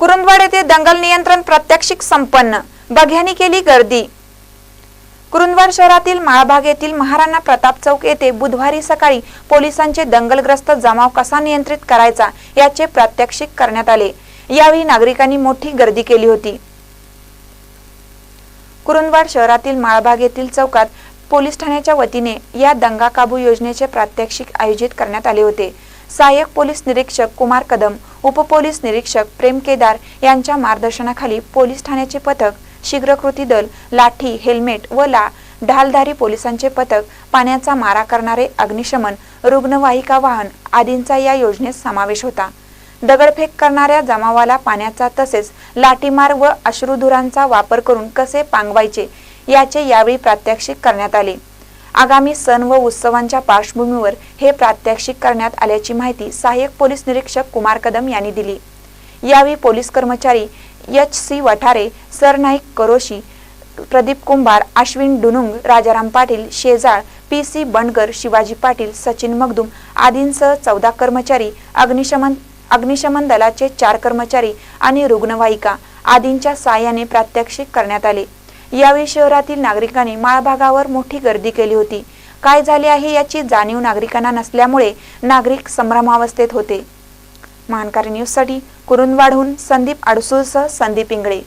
कुरुंदवाड येथे दंगल नियंत्रण प्रात्यक्षिक संपन्न. बघ्यांनी केली गर्दी. कुरुंदवाड शहरातील माळभाग येथील महाराणा प्रताप चौक येथे बुधवारी सकाळी पोलिसांचे दंगलग्रस्त जमाव कसा नियंत्रित करायचा याचे प्रात्यक्षिक करण्यात आले. यावेळी नागरिकांनी मोठी गर्दी केली होती. कुरुंदवाड शहरातील माळभाग येथील चौकात पोलीस ठाण्याच्या वतीने या दंगा काबू योजनेचे प्रात्यक्षिक आयोजित करण्यात आले होते. सहाय्यक पोलीस निरीक्षक कुमार कदम उपपोलीस निरीक्षक प्रेम केदार यांच्या मार्गदर्शनाखाली पोलीस ठाण्याचे पथक शीघ्रकृती दल लाठी हेल्मेट व ला ढालधारी पोलिसांचे पथक पाण्याचा मारा करणारे अग्निशमन रुग्णवाहिका वाहन आदींचा या योजनेत समावेश होता. दगडफेक करणाऱ्या जमावाला पाण्याचा तसेच लाठीमार व अश्रुधुरांचा वापर करून कसे पांगवायचे याचे यावेळी प्रात्यक्षिक करण्यात आले. आगामी सण व उत्सवांच्या पार्श्वभूमीवर हे प्रात्यक्षिक करण्यात आल्याची माहिती सहाय्यक पोलीस निरीक्षक कुमार कदम यांनी दिली. यावेळी पोलीस कर्मचारी H C Vathare Sarnaik Karoshi Pradeep Kumbhar Ashwin Dunung Rajaram Patil Shejal P C Bandgar Shivaji Patil Sachin Magdum आदींसह चौदा कर्मचारी अग्निशमन अग्निशमन दलाचे चार कर्मचारी आणि रुग्णवाहिका आदींच्या साहाय्याने प्रात्यक्षिक करण्यात आले. यावेळी शहरातील नागरिकांनी माळभागावर मोठी गर्दी केली होती. काय झाले आहे याची जाणीव नागरिकांना नसल्यामुळे नागरिक संभ्रमावस्थेत होते. महानकारी न्यूजसाठी कुरुंदवाडहून संदीप अडसूळसह संदीप इंगळे.